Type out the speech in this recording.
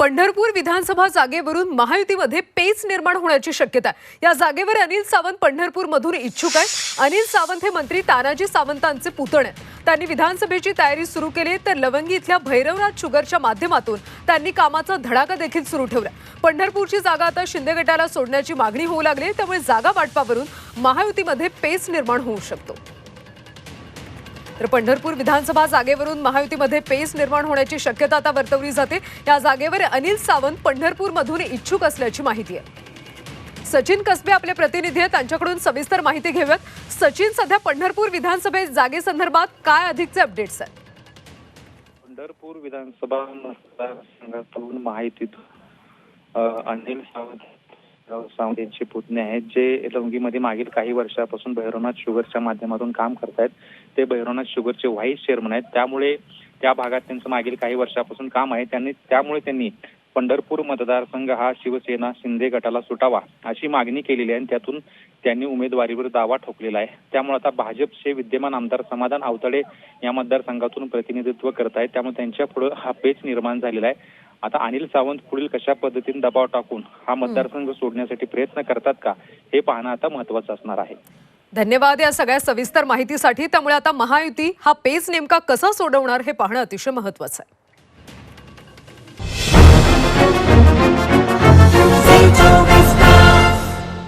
पंढरपूर विधानसभा जागेवरून महायुतीमध्ये पेच निर्माण होण्याची शक्यता आहे. या जागेवर अनिल सावंत पंढरपूरमधून इच्छुक आहेत. अनिल सावंत हे मंत्री तानाजी सावंतांचे पुतण आहेत. त्यांनी विधानसभेची तयारी सुरू केली तर लवंगी इथल्या भैरवराज शुगरच्या माध्यमातून त्यांनी कामाचा धडाका देखील सुरू ठेवला पंढरपूरची जागा आता शिंदे गटाला सोडण्याची मागणी होऊ लागली त्यामुळे जागा वाटपावरून महायुतीमध्ये पेच निर्माण होऊ शकतो. तर पंढरपूर विधानसभा जागेवरून महायुतीमध्ये पेस निर्माण होण्याची शक्यता आता वर्तवली जाते. या जागेवर अनिल सावंत पंढरपूरमधून इच्छुक असल्याची माहिती आहे. सचिन कसबे आपले प्रतिनिधी आहेत. त्यांच्याकडून सविस्तर माहिती घेऊयात. सचिन सध्या पंढरपूर विधानसभे जागेसंदर्भात काय अधिकचे अपडेट्स आहेत? पंढरपूर विधानसभा मतदारसंघातून महायुतीत अनिल सावंत सावंत यांचे पुतणे आहेत जे लवंगीमध्ये मागील काही वर्षापासून भैरवनाथ शुगरच्या माध्यमातून काम करतायत ते भैरवनाथ शुगरचे व्हाईस चेअरमन आहेत. त्यामुळे त्या भागात त्यांचं मागील काही वर्षापासून काम आहे. त्यांनी त्यामुळे त्यांनी पंढरपूर मतदारसंघ हा शिवसेना शिंदे गटाला सुटावा अशी मागणी केलेली आहे आणि त्यातून त्यांनी उमेदवारीवर दावा ठोकलेला आहे. त्यामुळे आता भाजपचे विद्यमान आमदार समाधान आवतडे या मतदारसंघातून प्रतिनिधित्व करत आहेत त्यामुळे त्यांच्या पुढे हा पेच निर्माण झालेला आहे. आता अनिल सावंत पुढील कशा पद्धतीने दबाव टाकून हा मतदारसंघ सोडण्यासाठी प्रयत्न करतात का हे पाहणं आता महत्वाचं असणार आहे. धन्यवाद या सगळ्या सविस्तर माहितीसाठी. त्यामुळे आता महायुती हा पेच नेमका कसा सोडवणार हे पाहणं अतिशय महत्वाचं आहे.